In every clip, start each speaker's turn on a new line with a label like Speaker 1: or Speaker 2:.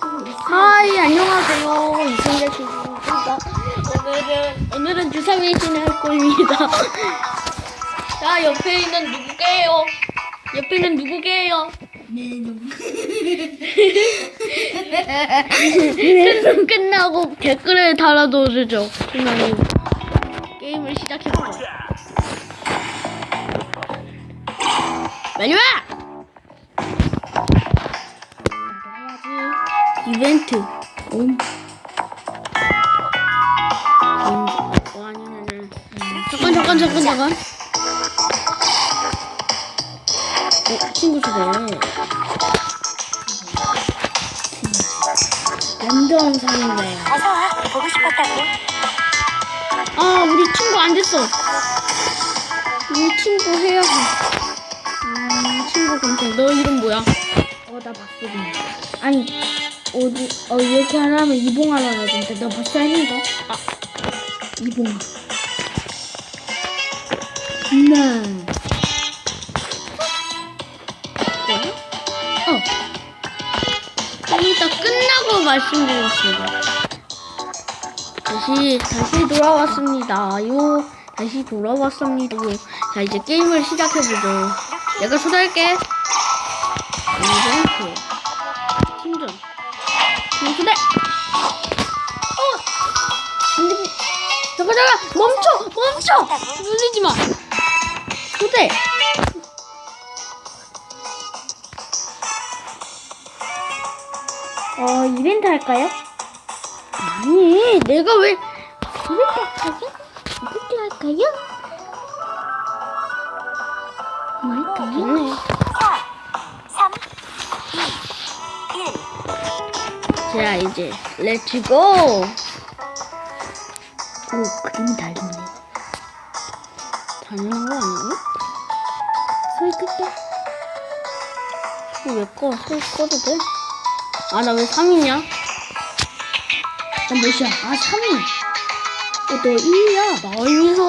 Speaker 1: 하이 안녕하세요 이승재 씨입니다. 오늘은 오늘은 주사위 신을 할 겁니다. 자 옆에 있는 누구게요? 옆에 있는 누구게요? 방송 끝나고 댓글에 달아둬주죠. 그러면 게임을. 빨리 와! 이벤트. 옴. 아니. 잠깐, 잠깐, 잠깐, 잠깐. 어, 친구 주네. 완전 상이네.
Speaker 2: 어서 와. 보고 싶었다고.
Speaker 1: 아, 우리 친구 안 됐어. 우리 친구 해야지. 음, 친구 검색. 너 이름 뭐야?
Speaker 3: 어, 나 박수빈. 아니, 어디, 어, 이렇게 하려면 이봉하라 하던데. 너 벌써 했는데?
Speaker 1: 아.
Speaker 3: 이봉아.
Speaker 1: 네.
Speaker 3: 뭐야?
Speaker 1: 어. 좀 이따 끝나고 말씀드리겠습니다. 다시, 다시 돌아왔습니다.요. 다시 돌아왔습니다. 요. 자, 이제 게임을 시작해보죠. 내가 초대할게. 이벤트. 팀초대! 어! 안 돼. 잠깐, 잠깐! 멈춰! 멈춰! 누르지 마! 초대!
Speaker 3: 어, 이벤트 할까요?
Speaker 1: 아니, 내가 왜.
Speaker 3: 이벤트 할까요? 이벤트 할까요? 뭐 할까요?
Speaker 1: 자, 이제, 렛츠고!
Speaker 3: 오, 그림이 다르네.
Speaker 1: 당연한 거 아니야?
Speaker 3: 소리 끌게.
Speaker 1: 이거 왜 꺼? 소리 꺼도 돼? 아, 나 왜 3이냐?
Speaker 3: 나 몇이야? 아, 3위. 어, 너 1위야.
Speaker 1: 나이서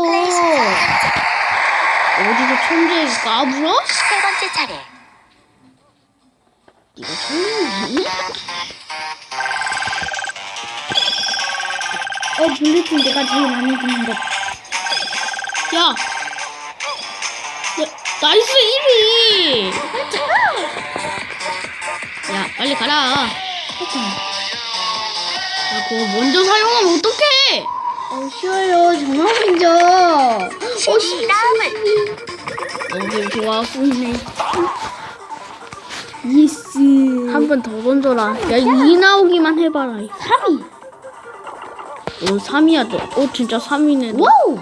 Speaker 1: 어디서 천재 까불어?
Speaker 2: 세 번째 차례.
Speaker 1: 이거 천재니?
Speaker 3: 어, 블루팀 내가 제일 마음에 드는 것.
Speaker 1: 야! 야, 나이스 1위! 야, 빨리 가라.
Speaker 3: 했잖아.
Speaker 1: 야, 그거 먼저 사용하면 어떡해!
Speaker 3: 어, 쉬워요. 정말 먼저.
Speaker 1: 어, 씨.
Speaker 2: 다음은
Speaker 1: 너를 좋아하고 있네.
Speaker 3: 예스.
Speaker 1: 한 번 더 던져라. 야, 2 나오기만 해봐라.
Speaker 3: 3위.
Speaker 1: 어, 3이야. 저. 어, 진짜 3이네.
Speaker 3: 와우.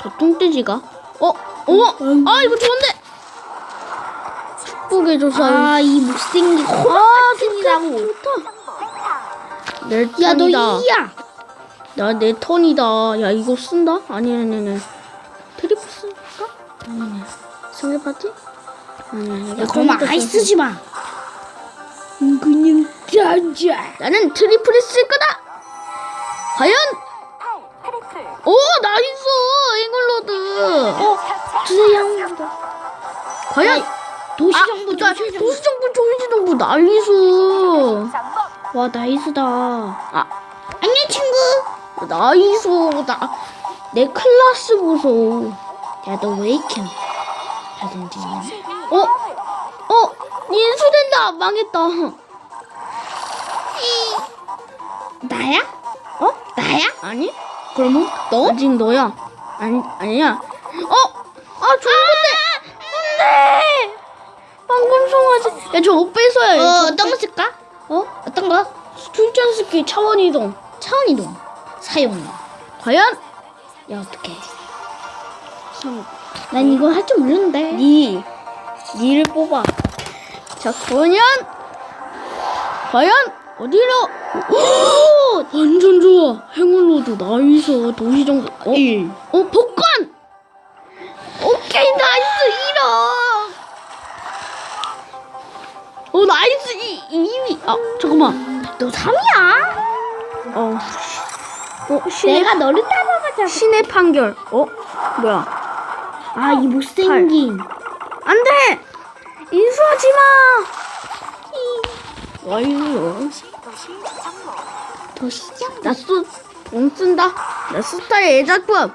Speaker 1: 저 뚱돼지가? 어? 어? 아, 이거 좋은데? 축복의 조사.
Speaker 3: 아, 이 못생긴
Speaker 1: 아,
Speaker 3: 코라진이라고.
Speaker 1: 좋다. 내 턴이다.
Speaker 3: 2위야.
Speaker 1: 야, 내 턴이다. 야, 이거 쓴다? 아니, 아니, 아니. 트리플 쓸까? 아니, 아니. 승리 파티? 아니, 아니.
Speaker 3: 야, 그럼 아이 쓰지 마. 음, 그냥 짜자.
Speaker 1: 나는 트리플을 쓸 거다! 과연?
Speaker 2: 8, 트리플.
Speaker 1: 오, 나이스! 잉글로드!
Speaker 3: 어, 주세요.
Speaker 1: 과연?
Speaker 3: 도시정부,
Speaker 1: 아,
Speaker 3: 도시정부.
Speaker 1: 도시정부, 도시정부, 나이스! 와, 나이스다. 아, 안녕, 친구! 나이스. 나, 내 클라스 보소.
Speaker 3: 야, 너 왜 이렇게 잘생기냐
Speaker 1: 어? 어? 인수된다! 망했다.
Speaker 3: 나야?
Speaker 1: 어? 나야? 아니? 그러면 너? 아직 너야. 아니, 아니야. 어? 아, 좋은 건데! 안 돼! 방금 송아지. 야, 저거 뺏어야 해.
Speaker 3: 어, 어떤 거
Speaker 1: 뺏-
Speaker 3: 쓸까?
Speaker 1: 어?
Speaker 3: 어떤 거?
Speaker 1: 출전 스킬 차원 이동.
Speaker 3: 차원 이동. 사용.
Speaker 1: 과연?
Speaker 3: 야, 어떡해.
Speaker 1: 참,
Speaker 3: 난 이거 할 줄 모르는데.
Speaker 1: 니, 니를 뽑아. 자, 과연? 과연? 어디로? 오! 완전 좋아. 행운로드 나이스. 도시정보. 어?
Speaker 3: 1.
Speaker 1: 어, 복권! 오케이, 나이스, 1억! 어, 나이스, 2, 2위. 아, 잠깐만.
Speaker 3: 너 3이야?
Speaker 1: 어. 어, 신의,
Speaker 3: 내가 너를 따라가자.
Speaker 1: 신의 판결. 어? 뭐야?
Speaker 3: 아, 이 못생긴.
Speaker 1: 안 돼! 인수하지 마! 이- 어이구.
Speaker 2: 도시 정보.
Speaker 3: 도시장.
Speaker 1: 나 수, 돈 쓴다. 나 스타의 애작품. 아,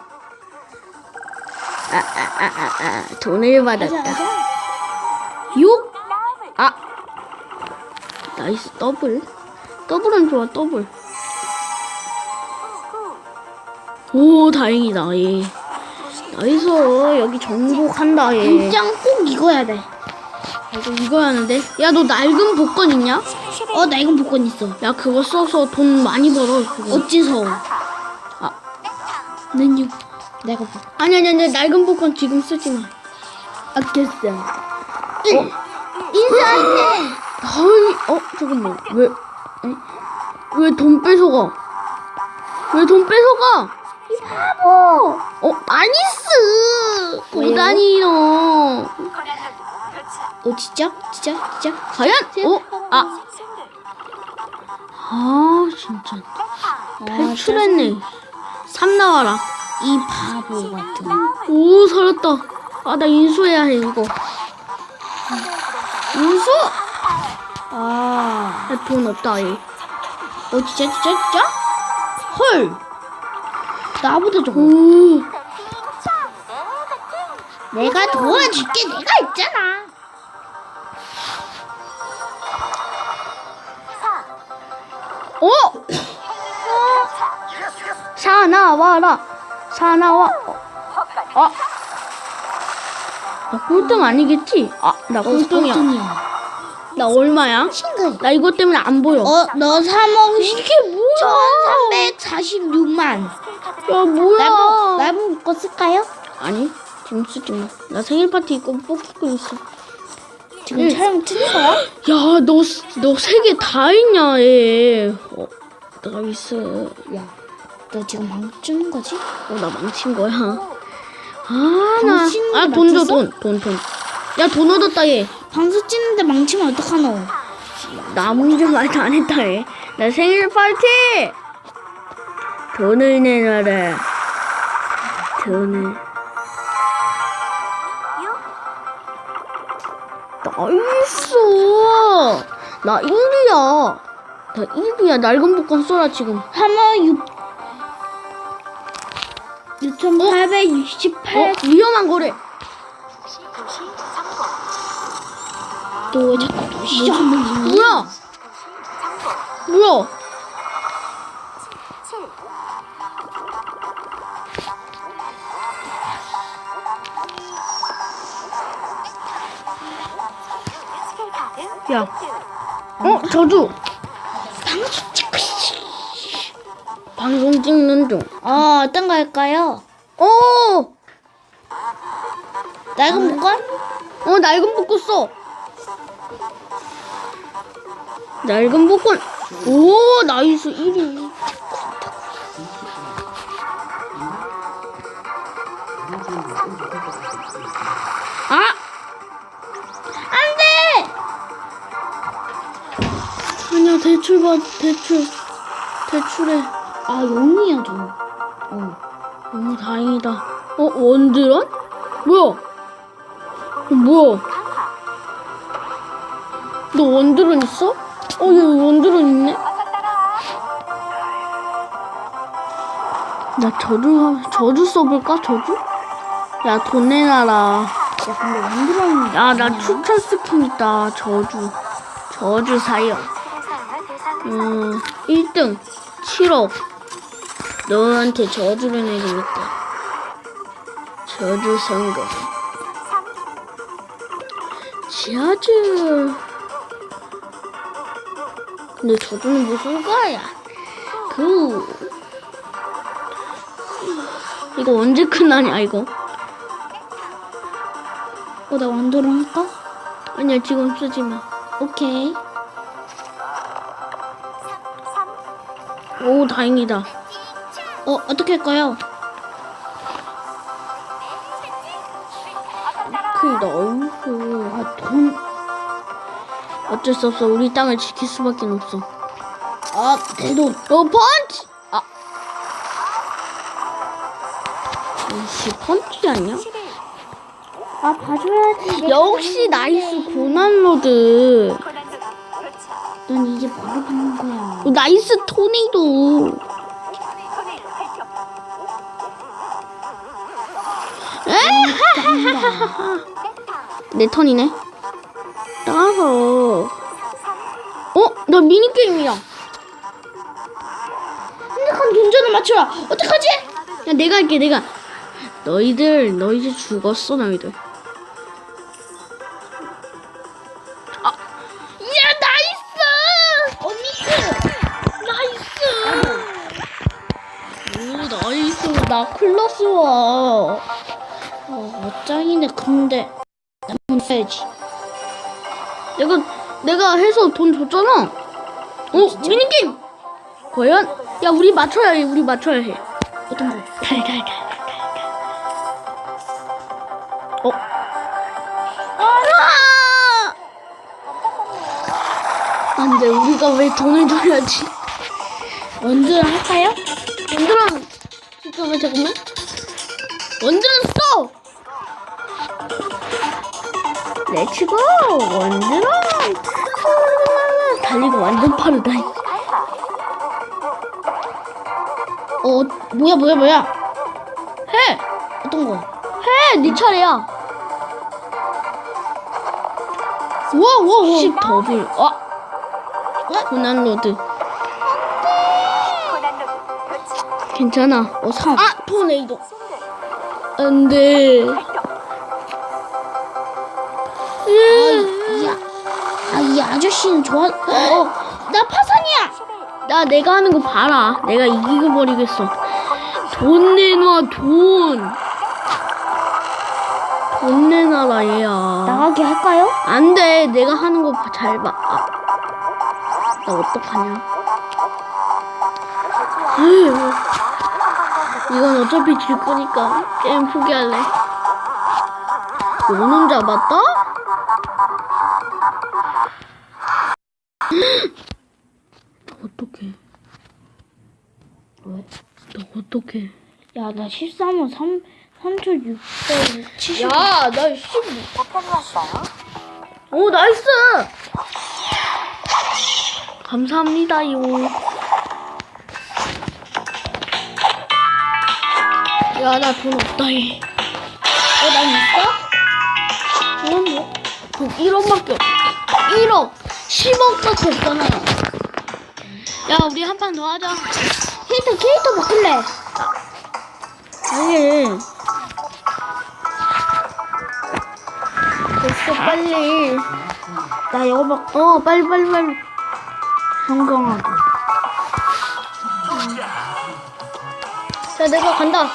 Speaker 1: 아, 아, 아, 아. 돈을 받았다. 6?
Speaker 2: 라블.
Speaker 1: 아. 나이스, 더블. 더블은 좋아, 더블. 오, 다행이다, 얘. 나이스, 여기 정복한다, 얘.
Speaker 3: 긴장 꼭 익어야 돼.
Speaker 1: 이거 이거야 하는데? 야, 너 낡은 복권 있냐?
Speaker 3: 어, 나 이건 복권 있어.
Speaker 1: 야, 그거 써서 돈 많이 벌어, 그거.
Speaker 3: 어째서?
Speaker 1: 아.
Speaker 3: 는요. 내가 복.
Speaker 1: 아니, 아니, 아니, 낡은 복권 지금 쓰지 마.
Speaker 3: 아꼈어.
Speaker 1: 어?
Speaker 3: 인사한테.
Speaker 1: 아이, 어, 잠깐만. 왜, 왜 돈 뺏어가? 왜 돈 뺏어가?
Speaker 3: 바보.
Speaker 1: 어, 아니스! 도다니요.
Speaker 3: 어, 진짜? 진짜? 진짜?
Speaker 1: 과연? 어? 아, 아, 진짜. 탈출했네. 3 나와라.
Speaker 3: 이 바보 같은.
Speaker 1: 오, 살았다. 아, 나 인수해야 해, 이거. 인수!
Speaker 3: 아.
Speaker 1: 야, 돈 없다, 얘. 어, 진짜, 진짜, 진짜? 헐!
Speaker 3: 나보다 좀.
Speaker 1: 오,
Speaker 3: 내가 도와줄게. 내가 있잖아.
Speaker 1: 어? 사 나와라. 사 나와. 어. 아. 나 꼴등 아니겠지? 아, 나 꼴등이야. 나 얼마야?
Speaker 3: 싱글.
Speaker 1: 나 이것 때문에 안 보여.
Speaker 3: 어, 너 3억
Speaker 1: 이게 뭐야?
Speaker 3: 1346만.
Speaker 1: 야, 뭐야?
Speaker 3: 나보, 나보 묶어 쓸까요?
Speaker 1: 아니, 지금 쓰지 마. 나 생일 파티 있고 뽑히고 있어.
Speaker 3: 지금
Speaker 1: 응.
Speaker 3: 촬영 트는 거야?
Speaker 1: 야, 너, 너 세 개다 있냐, 얘. 어, 나이스.
Speaker 3: 야, 너 지금 찍는 거지?
Speaker 1: 어, 나 망친 거야. 아, 나.
Speaker 3: 당신이
Speaker 1: 아, 돈 줘,
Speaker 3: 맞췄어?
Speaker 1: 돈, 돈, 돈. 야, 돈 얻었다, 얘.
Speaker 3: 방송 찍는데 망치면 어떡하노?
Speaker 1: 나 문제 말도 안 했다, 얘. 나 생일 파티! 돈을 내놔라. 돈을. 나이스! 나 1위야. 나 1위야. 낡은 복권 써라, 지금.
Speaker 3: 3억 6 6,868.
Speaker 1: 어? 위험한 거래.
Speaker 3: 너 자꾸 먹이니?
Speaker 1: 뭐야? 뭐야?
Speaker 2: 7. 스킬 카드.
Speaker 1: 야. 어, 저주.
Speaker 3: 방송
Speaker 1: 찍는 중.
Speaker 3: 어, 어떤 거 할까요?
Speaker 1: 오!
Speaker 3: 낡은 복권?
Speaker 1: 어, 낡은 복권 써. 낡은 복권. 오, 나이스 1위. 아! 안 돼! 아니야, 대출 받, 대출. 대출해.
Speaker 3: 아, 용이야, 저. 어.
Speaker 1: 너무 다행이다. 어, 원드런? 뭐야? 어, 뭐야? 너 원드런 있어? 어, 여기 원드런 있네? 나 저주, 하- 저주 써볼까? 저주? 야, 돈 내놔라.
Speaker 3: 야, 근데 원드라는
Speaker 1: 야, 나 추천 스킨 있다. 저주. 저주
Speaker 2: 대상.
Speaker 1: 음, 1등. 7억. 너한테 저주를 내리겠다. 저주 선거. 지하주. 근데 저주는 무슨 거야? 그. 이거 언제 끝나냐, 이거?
Speaker 3: 어, 나 원드랑 할까?
Speaker 1: 아니야, 지금 쓰지 마.
Speaker 3: 오케이.
Speaker 1: 오, 다행이다.
Speaker 3: 어, 어떻게 할까요?
Speaker 1: 그, 나이스.
Speaker 3: 아, 돈.
Speaker 1: 어쩔 수 없어. 우리 땅을 지킬 수밖에 없어.
Speaker 3: 아, 내 돈.
Speaker 1: 어, 펀치! 아. 역시 펀치 아니야?
Speaker 2: 11.
Speaker 3: 아, 봐줘야지.
Speaker 1: 역시 나이스 고난로드.
Speaker 3: 넌뭘 받는 거야?
Speaker 1: 어, 나이스 토니도. 내 턴이네. 따라서. 어? 나 미니게임이야. 한적한 동전을 맞춰라. 어떡하지? 야, 내가 할게, 내가. 너희들, 너 이제 죽었어, 너희들. 아, 야, 나이스! 언니들! 나이스! 오, 나이스. 나 클라스 와. 어, 짱이네, 근데. 나만 해야지. 내가, 내가 해서 돈 줬잖아. 어, 미니 게임! 과연? 야, 우리 맞춰야 해, 우리 맞춰야 해. 어떤 거? 달, 달, 달, 달, 달. 어? 아! 안 돼, 우리가 왜 돈을 줘야지?
Speaker 3: 원두를 할까요?
Speaker 1: 원드랑, 잠깐만, 잠깐만. 원드랑 써! 렛츠고! 원드랑! 달리고 완전 빠르다. 어, 뭐야, 뭐야, 뭐야. 해! 어떤 거? 해! 네 차례야. 10 더블. 어? 고난 로드. 괜찮아. 어, 3. 아! 토네이도.
Speaker 2: 손들
Speaker 1: 안 돼.
Speaker 3: 아, 이 아저씨는 좋아. 어,
Speaker 1: 나 파산이야! 11나 내가 하는 거 봐라. 내가 이기고 버리겠어. 돈 내놔, 돈. 돈 내놔라, 얘야.
Speaker 3: 나가게 할까요?
Speaker 1: 안 돼. 내가 하는 거 잘 봐. 아. 나 어떡하냐. 으, 이건 어차피 질 거니까 게임 포기할래. 오는 잡았다? 나 어떡해.
Speaker 3: 야, 나 13원 3, 3,670.
Speaker 1: 야, 나 15.
Speaker 2: 답변이 왔어요.
Speaker 1: 오, 나이스! 감사합니다요. 야, 나 돈 없다, 얘. 어, 난 있어? 돈 뭐? 돈 1억밖에 없 1억! 10억밖에 없잖아. 야, 우리 한 판 더 하자.
Speaker 3: 캐릭터, 캐릭터 바꿀래.
Speaker 1: 아니. 됐어, 빨리.
Speaker 3: 나 이거 막
Speaker 1: 어, 빨리, 빨리, 빨리.
Speaker 3: 건강하게.
Speaker 1: 자, 내가 간다.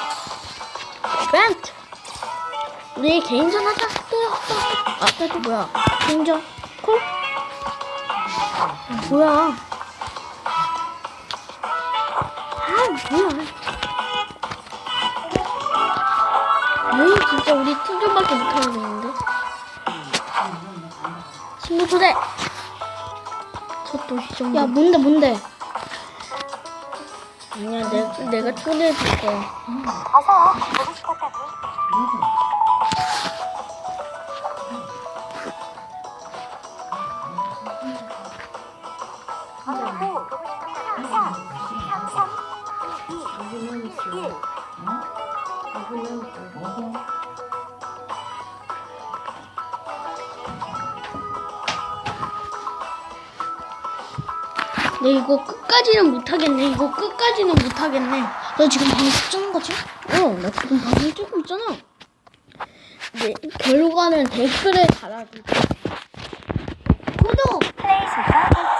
Speaker 1: 벤트. 우리 개인전 하자. 아, 벤트 뭐야? 개인전. 콜? 아, 뭐야? 아, 뭐야? 에이, 진짜 우리 팀전밖에 못하는 건데. 친구 초대. 저또 시정.
Speaker 3: 야, 뭔데, 뭔데?
Speaker 1: 아니야, 내가, 내가 초대해줄 거야.
Speaker 2: 어서 보고 싶었다니. 어서 보고 싶 었다니. 4, 3, 3, 2, 1.
Speaker 1: 내 이거 끝까지는 못하겠네. 이거 끝까지는 못하겠네.
Speaker 3: 너 지금 방금 찍는 거지?
Speaker 1: 어, 나 지금 방송 찍고 있잖아. 네, 결과는 댓글에 달아줘. 구독!
Speaker 2: 플레이 순서 결정.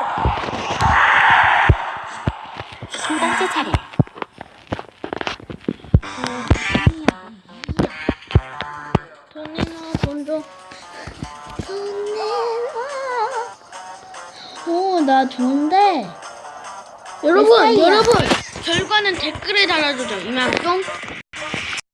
Speaker 2: 두 번째 차례.
Speaker 1: 나 좋은데. 여러분,
Speaker 3: 스타일이야.
Speaker 1: 여러분, 결과는 댓글에 달아주죠. 이만큼